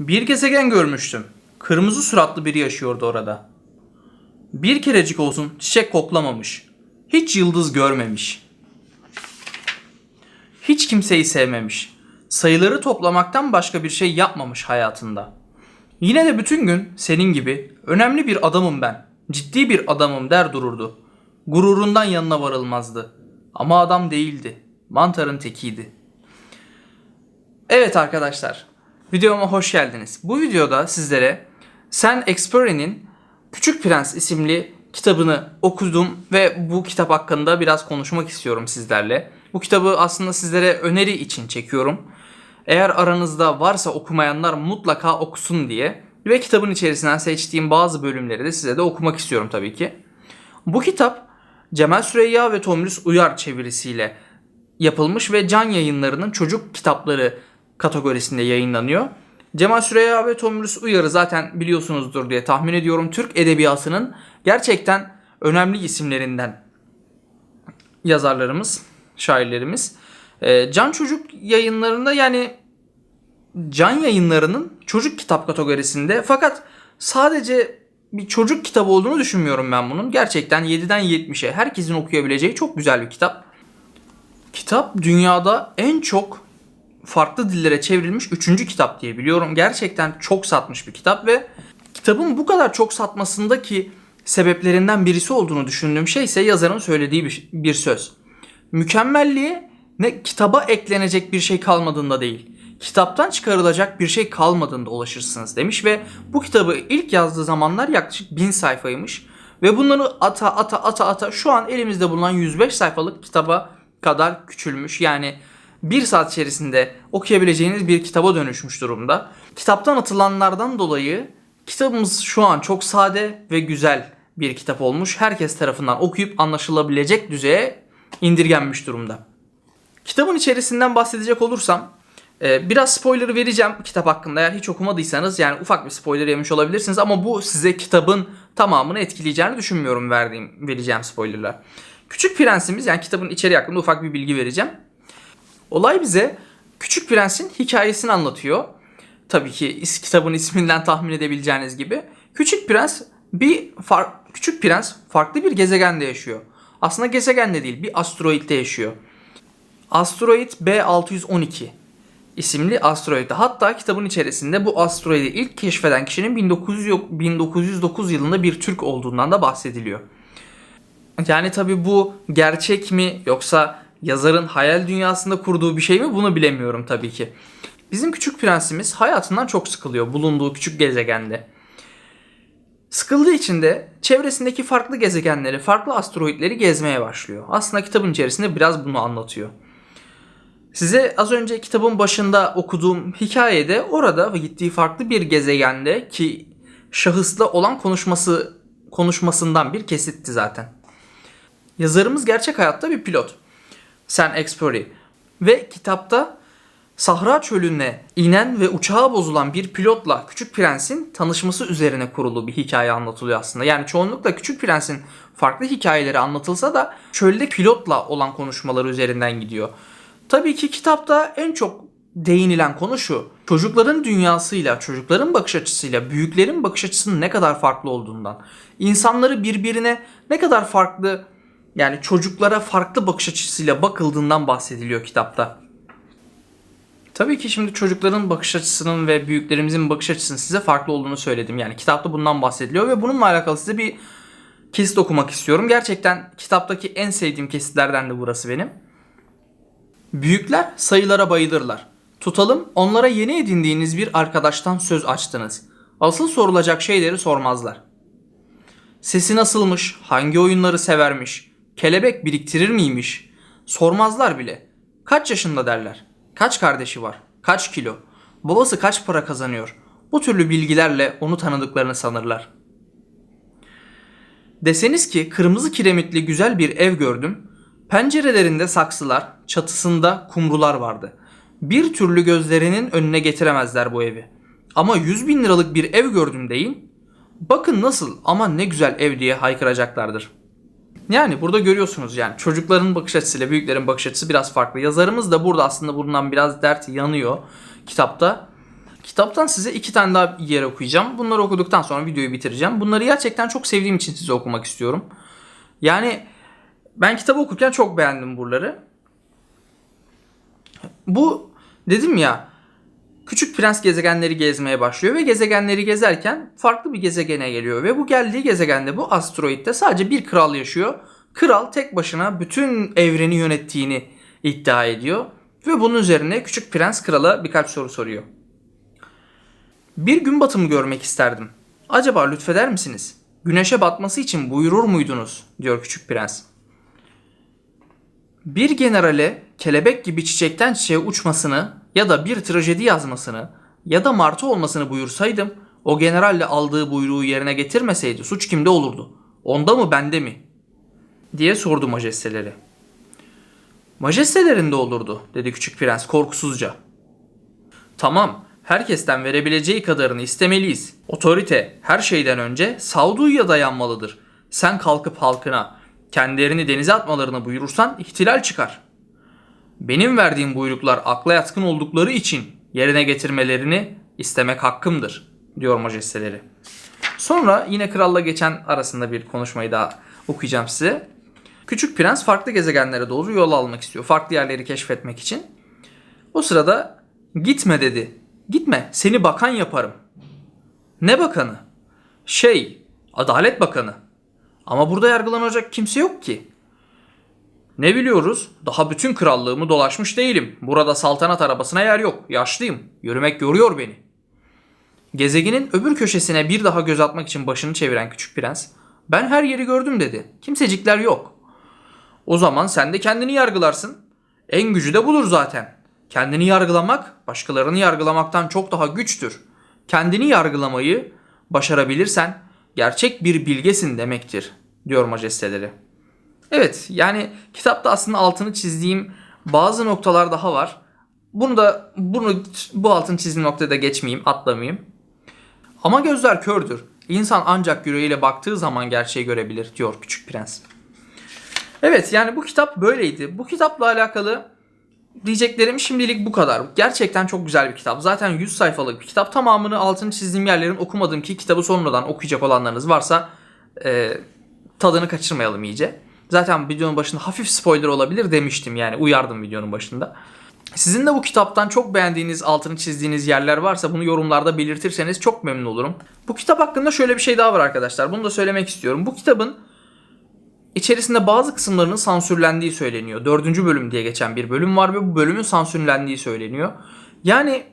Bir gezegen görmüştüm. Kırmızı suratlı biri yaşıyordu orada. Bir kerecik olsun çiçek koklamamış. Hiç yıldız görmemiş. Hiç kimseyi sevmemiş. Sayıları toplamaktan başka bir şey yapmamış hayatında. Yine de bütün gün senin gibi önemli bir adamım ben. Ciddi bir adamım der dururdu. Gururundan yanına varılmazdı. Ama adam değildi. Mantarın tekiydi. Evet arkadaşlar, videoma hoş geldiniz. Bu videoda sizlere Saint Exupéry'nin Küçük Prens isimli kitabını okudum ve bu kitap hakkında biraz konuşmak istiyorum sizlerle. Bu kitabı aslında sizlere öneri için çekiyorum. Eğer aranızda varsa okumayanlar mutlaka okusun diye ve kitabın içerisinden seçtiğim bazı bölümleri de size de okumak istiyorum tabii ki. Bu kitap Cemal Süreyya ve Tomris Uyar çevirisiyle yapılmış ve Can Yayınları'nın çocuk kitapları kategorisinde yayınlanıyor. Cemal Süreyya ve Tomris Uyar'ı zaten biliyorsunuzdur diye tahmin ediyorum. Türk edebiyatının gerçekten önemli isimlerinden yazarlarımız, şairlerimiz. Ee, Can Çocuk yayınlarında yani Can yayınlarının çocuk kitap kategorisinde fakat sadece bir çocuk kitabı olduğunu düşünmüyorum ben bunun. Gerçekten 7'den 70'e herkesin okuyabileceği çok güzel bir kitap. Kitap dünyada en çok farklı dillere çevrilmiş 3. kitap diye biliyorum. Gerçekten çok satmış bir kitap ve kitabın bu kadar çok satmasındaki sebeplerinden birisi olduğunu düşündüğüm şey ise yazarın söylediği bir, bir söz. Mükemmelliğe ne kitaba eklenecek bir şey kalmadığında değil, kitaptan çıkarılacak bir şey kalmadığında ulaşırsınız demiş ve bu kitabı ilk yazdığı zamanlar yaklaşık 1000 sayfaymış. Ve bunları ata ata ata ata şu an elimizde bulunan 105 sayfalık kitaba kadar küçülmüş. Yani bir saat içerisinde okuyabileceğiniz bir kitaba dönüşmüş durumda. Kitaptan atılanlardan dolayı kitabımız şu an çok sade ve güzel bir kitap olmuş. Herkes tarafından okuyup anlaşılabilecek düzeye indirgenmiş durumda. Kitabın içerisinden bahsedecek olursam e, biraz spoiler vereceğim kitap hakkında. Eğer hiç okumadıysanız yani ufak bir spoiler yemiş olabilirsiniz ama bu size kitabın tamamını etkileyeceğini düşünmüyorum verdiğim vereceğim spoilerlar. Küçük Prensimiz yani kitabın içeriği hakkında ufak bir bilgi vereceğim. Olay bize Küçük Prens'in hikayesini anlatıyor. Tabii ki kitabın isminden tahmin edebileceğiniz gibi. Küçük Prens bir far- Küçük Prens farklı bir gezegende yaşıyor. Aslında gezegende değil, bir asteroitte yaşıyor. Asteroid B612 isimli asteroide. Hatta kitabın içerisinde bu asteroidi ilk keşfeden kişinin 1900 yok- 1909 yılında bir Türk olduğundan da bahsediliyor. Yani tabii bu gerçek mi yoksa yazarın hayal dünyasında kurduğu bir şey mi bunu bilemiyorum tabii ki. Bizim küçük prensimiz hayatından çok sıkılıyor bulunduğu küçük gezegende. Sıkıldığı için de çevresindeki farklı gezegenleri, farklı asteroidleri gezmeye başlıyor. Aslında kitabın içerisinde biraz bunu anlatıyor. Size az önce kitabın başında okuduğum hikayede orada ve gittiği farklı bir gezegende ki şahısla olan konuşması konuşmasından bir kesitti zaten. Yazarımız gerçek hayatta bir pilot. Saint Exupéry. Ve kitapta Sahra çölüne inen ve uçağı bozulan bir pilotla Küçük Prens'in tanışması üzerine kurulu bir hikaye anlatılıyor aslında. Yani çoğunlukla Küçük Prens'in farklı hikayeleri anlatılsa da çölde pilotla olan konuşmaları üzerinden gidiyor. Tabii ki kitapta en çok değinilen konu şu. Çocukların dünyasıyla, çocukların bakış açısıyla büyüklerin bakış açısının ne kadar farklı olduğundan. İnsanları birbirine ne kadar farklı yani çocuklara farklı bakış açısıyla bakıldığından bahsediliyor kitapta. Tabii ki şimdi çocukların bakış açısının ve büyüklerimizin bakış açısının size farklı olduğunu söyledim. Yani kitapta bundan bahsediliyor ve bununla alakalı size bir kesit okumak istiyorum. Gerçekten kitaptaki en sevdiğim kesitlerden de burası benim. Büyükler sayılara bayılırlar. Tutalım onlara yeni edindiğiniz bir arkadaştan söz açtınız. Asıl sorulacak şeyleri sormazlar. Sesi nasılmış, hangi oyunları severmiş, kelebek biriktirir miymiş? Sormazlar bile. Kaç yaşında derler. Kaç kardeşi var? Kaç kilo? Babası kaç para kazanıyor? Bu türlü bilgilerle onu tanıdıklarını sanırlar. Deseniz ki kırmızı kiremitli güzel bir ev gördüm. Pencerelerinde saksılar, çatısında kumrular vardı. Bir türlü gözlerinin önüne getiremezler bu evi. Ama 100 bin liralık bir ev gördüm deyin. Bakın nasıl ama ne güzel ev diye haykıracaklardır. Yani burada görüyorsunuz yani çocukların bakış açısıyla büyüklerin bakış açısı biraz farklı. Yazarımız da burada aslında bundan biraz dert yanıyor kitapta. Kitaptan size iki tane daha yer okuyacağım. Bunları okuduktan sonra videoyu bitireceğim. Bunları gerçekten çok sevdiğim için size okumak istiyorum. Yani ben kitabı okurken çok beğendim buraları. Bu dedim ya Küçük Prens gezegenleri gezmeye başlıyor ve gezegenleri gezerken farklı bir gezegene geliyor ve bu geldiği gezegende bu asteroitte sadece bir kral yaşıyor. Kral tek başına bütün evreni yönettiğini iddia ediyor ve bunun üzerine Küçük Prens krala birkaç soru soruyor. Bir gün batımı görmek isterdim. Acaba lütfeder misiniz? Güneşe batması için buyurur muydunuz? diyor Küçük Prens. Bir generale kelebek gibi çiçekten çiçeğe uçmasını ya da bir trajedi yazmasını ya da martı olmasını buyursaydım o generalle aldığı buyruğu yerine getirmeseydi suç kimde olurdu? Onda mı bende mi? diye sordu majesteleri. Majestelerinde olurdu dedi küçük prens korkusuzca. Tamam herkesten verebileceği kadarını istemeliyiz. Otorite her şeyden önce sağduyuya dayanmalıdır. Sen kalkıp halkına kendilerini denize atmalarını buyurursan ihtilal çıkar. Benim verdiğim buyruklar akla yatkın oldukları için yerine getirmelerini istemek hakkımdır diyor majesteleri. Sonra yine kralla geçen arasında bir konuşmayı daha okuyacağım size. Küçük prens farklı gezegenlere doğru yol almak istiyor. Farklı yerleri keşfetmek için. O sırada gitme dedi. Gitme seni bakan yaparım. Ne bakanı? Şey, Adalet Bakanı. Ama burada yargılanacak kimse yok ki. Ne biliyoruz? Daha bütün krallığımı dolaşmış değilim. Burada saltanat arabasına yer yok. Yaşlıyım. Yürümek yoruyor beni. Gezegenin öbür köşesine bir daha göz atmak için başını çeviren küçük prens, ben her yeri gördüm dedi. Kimsecikler yok. O zaman sen de kendini yargılarsın. En gücü de budur zaten. Kendini yargılamak, başkalarını yargılamaktan çok daha güçtür. Kendini yargılamayı başarabilirsen gerçek bir bilgesin demektir, diyor majesteleri. Evet yani kitapta aslında altını çizdiğim bazı noktalar daha var. Bunu da bunu bu altını çizdiğim noktada da geçmeyeyim, atlamayayım. Ama gözler kördür. İnsan ancak yüreğiyle baktığı zaman gerçeği görebilir diyor Küçük Prens. Evet yani bu kitap böyleydi. Bu kitapla alakalı diyeceklerim şimdilik bu kadar. Gerçekten çok güzel bir kitap. Zaten 100 sayfalık bir kitap. Tamamını altını çizdiğim yerlerin okumadım ki kitabı sonradan okuyacak olanlarınız varsa e, tadını kaçırmayalım iyice. Zaten videonun başında hafif spoiler olabilir demiştim yani uyardım videonun başında. Sizin de bu kitaptan çok beğendiğiniz, altını çizdiğiniz yerler varsa bunu yorumlarda belirtirseniz çok memnun olurum. Bu kitap hakkında şöyle bir şey daha var arkadaşlar. Bunu da söylemek istiyorum. Bu kitabın içerisinde bazı kısımlarının sansürlendiği söyleniyor. Dördüncü bölüm diye geçen bir bölüm var ve bu bölümün sansürlendiği söyleniyor. Yani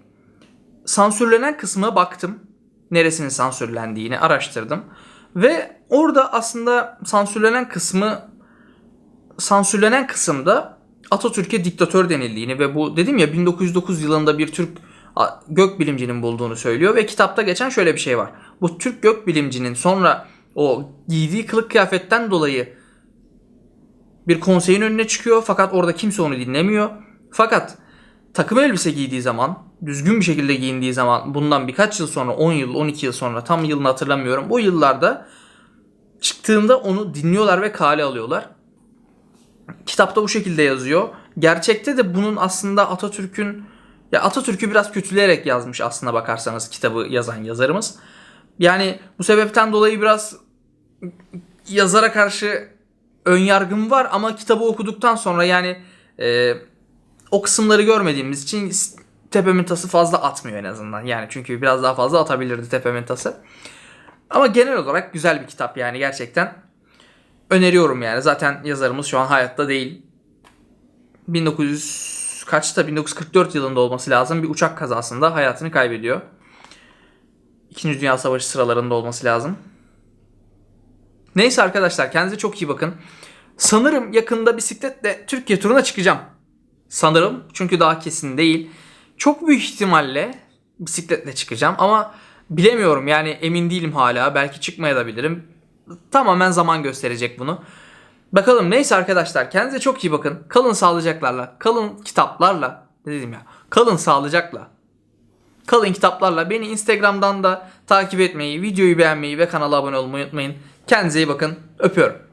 sansürlenen kısmına baktım. Neresinin sansürlendiğini araştırdım. Ve orada aslında sansürlenen kısmı sansürlenen kısımda Atatürk'e diktatör denildiğini ve bu dedim ya 1909 yılında bir Türk gökbilimcinin bulduğunu söylüyor ve kitapta geçen şöyle bir şey var. Bu Türk gökbilimcinin sonra o giydiği kılık kıyafetten dolayı bir konseyin önüne çıkıyor fakat orada kimse onu dinlemiyor. Fakat takım elbise giydiği zaman, düzgün bir şekilde giyindiği zaman bundan birkaç yıl sonra 10 yıl, 12 yıl sonra tam yılını hatırlamıyorum. Bu yıllarda çıktığında onu dinliyorlar ve kale alıyorlar. Kitapta bu şekilde yazıyor. Gerçekte de bunun aslında Atatürk'ün ya Atatürk'ü biraz kötüleyerek yazmış aslına bakarsanız kitabı yazan yazarımız. Yani bu sebepten dolayı biraz yazara karşı ön yargım var ama kitabı okuduktan sonra yani e, o kısımları görmediğimiz için tepemin tası fazla atmıyor en azından. Yani çünkü biraz daha fazla atabilirdi tepemin tası. Ama genel olarak güzel bir kitap yani gerçekten öneriyorum yani. Zaten yazarımız şu an hayatta değil. 1900 kaçta 1944 yılında olması lazım. Bir uçak kazasında hayatını kaybediyor. İkinci Dünya Savaşı sıralarında olması lazım. Neyse arkadaşlar kendinize çok iyi bakın. Sanırım yakında bisikletle Türkiye turuna çıkacağım. Sanırım çünkü daha kesin değil. Çok büyük ihtimalle bisikletle çıkacağım ama bilemiyorum yani emin değilim hala. Belki çıkmaya da bilirim. Tamamen zaman gösterecek bunu. Bakalım neyse arkadaşlar kendinize çok iyi bakın. Kalın sağlıcaklarla, kalın kitaplarla, ne dedim ya, kalın sağlıcakla, kalın kitaplarla beni Instagram'dan da takip etmeyi, videoyu beğenmeyi ve kanala abone olmayı unutmayın. Kendinize iyi bakın. Öpüyorum.